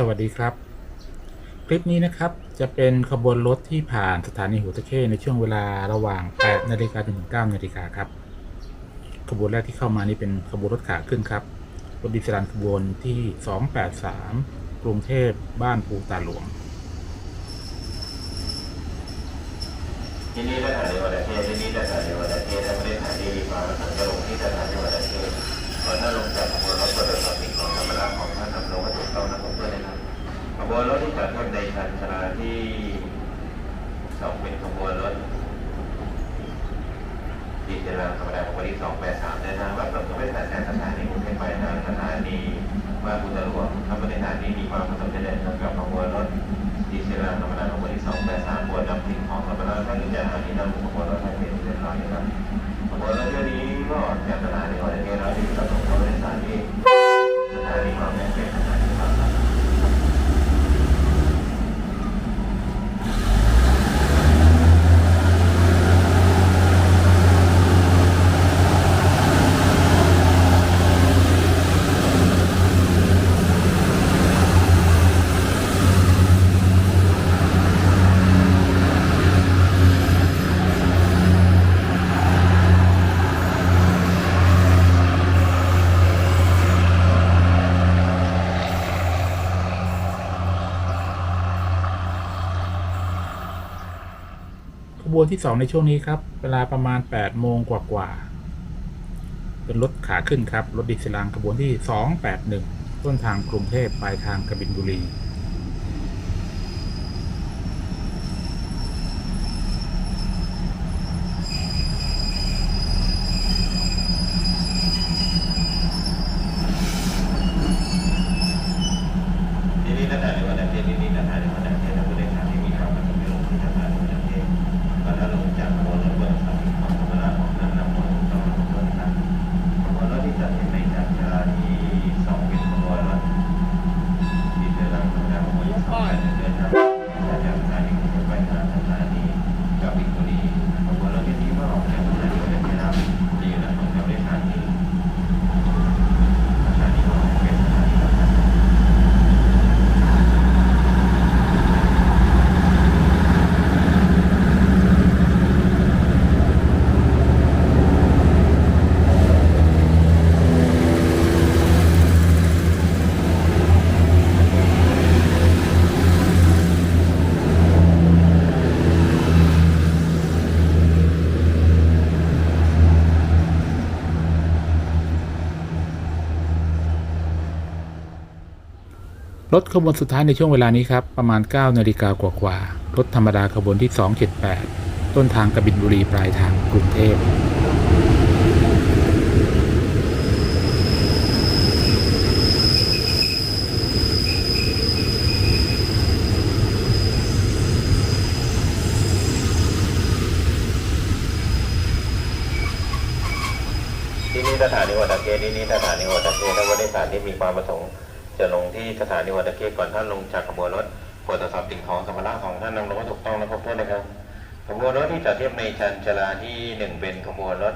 สวัสดีครับ คลิปนี้นะครับจะเป็นขบวนรถที่ผ่านสถานีหัวตะเข้ในช่วงเวลาระหว่าง 8 นาฬิกาถึง 9 นาฬิกาครับ ขบวนแรกที่เข้ามานี่เป็นขบวนรถขาขึ้นครับ รถดิสรันขบวนที่ 283 กรุงเทพบ้านปูตาหลวงที่นี่สถานีวัดตะเทศที่นี่สถานีวัดตะเทศถ้าไม่ได้สถานีดีกว่าเราจะลงที่สถานีวัดตะเทศก่อนถ้าลง บวนรถที่จอดทียบในชันชาที่สองเป็นขบวนรถที่จะรางธรรมดาของวันที่สองแปดสามเดินทางแบบเราไม่ตัดจากสถานีกรุงเทพไปทางสถานีบ้าบุตรหลวงถ้าไม่ได้สถานีมีความประสงค์จะเดินทางกับขบวนรถดีเซลธรรมดาของวันที่สองแปดสามบวกนำสิ่งของธรรมดาท่านจะหาที่นำขบวนรถไฟเป็นเรียบร้อยนะครับขบวนรถเที่ยวนี้ก็จากสถานีวันเดียวเราที่เราส่งเข้าไปสถานีสถานีความแม่เป็นสถานีความรัก ขบวนที่ 2 ในช่วงนี้ครับ เวลาประมาณ 8 โมงกว่าๆ เป็นรถขาขึ้นครับ รถดิสลางขบวนที่ 281 ต้นทางกรุงเทพปลายทางกบินบุรี ที่นี่สถานีวันเดียวที่นี่สถานีวันเดียวถ้าผู้โดยสารที่มีความประสงค์จะลงที่สถานีวันเดียวก็ถ้าลงจากขบวนรถบนสถานีของธรรมดาของท่านนำลงต้องลงบนนะครับขบวนรถที่จัดในจากชาที่สองเป็นขบวนรถ ที่เดินทางธรรมดาของวันที่สองเดินทางจากสถานีกรุงเทพไปทางสถานีกบินบุรีขบวนรถที่นี้ก็ออกจากสถานีวันเดียวนะครับจะอยู่ในของเจ้าสถานีสถานีของเป็นสถานีสำคัญ ร ถขบวนสุดท้ายในช่วงเวลานี้ครับ ประมาณ 9 นาฬิกากว่าๆรถธรรมดาขบวนที่ 278 ต้นทางกบินบุรีปลายทางกรุงเทพที่นี่สถานีวัดตะเกียที่นี่สถานีวัดตะเกียถ้าวันโดยสารที่มีความประสงค์ จะลงที่สถานีวัดตะเกียก่อนท่านลงจากขบวนรถโปรดตรวจสอบสิ่งของสัมภาระของท่านนำลงให้ถูกต้องและครบถ้วนนะครับขบวนรถที่จอดเทียบในชันชลาที่หนึ่งเป็นขบวนรถ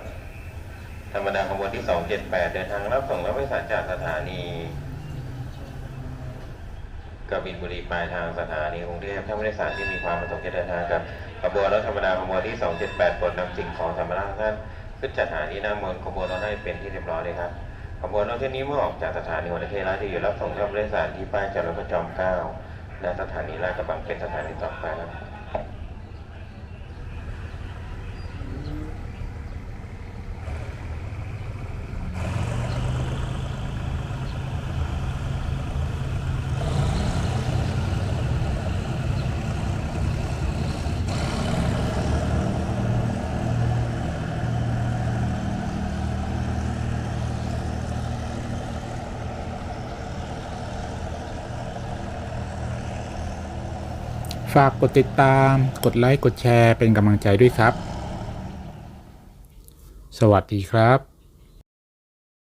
ธรรมดาขบวนที่สองเจ็ดแปดเดินทางรับส่งและผู้โดยสารจากสถานีกบินบุรีปลายทางสถานีกรุงเทพถ้าผู้โดยสารที่มีความประสงค์จะเดินทางกับขบวนรถธรรมดาขบวนที่สองเจ็ดแปดโปรดนำสิ่งของสัมภาระของท่านขึ้นจากสถานีหน้ามนขบวนรถให้เป็นที่เรียบร้อยเลยครับ ขบวนรถเที่ยวนี้เมื่อออกจากสถานีหัวเทราที่อยู่รับส่งท่านผู้โดยสารที่ป้ายจอดรถประจอมเกล้าและสถานีราชบังเป็นสถานีต่อไปครับ ฝากกดติดตาม กดไลค์ กดแชร์เป็นกำลังใจด้วยครับ สวัสดีครับ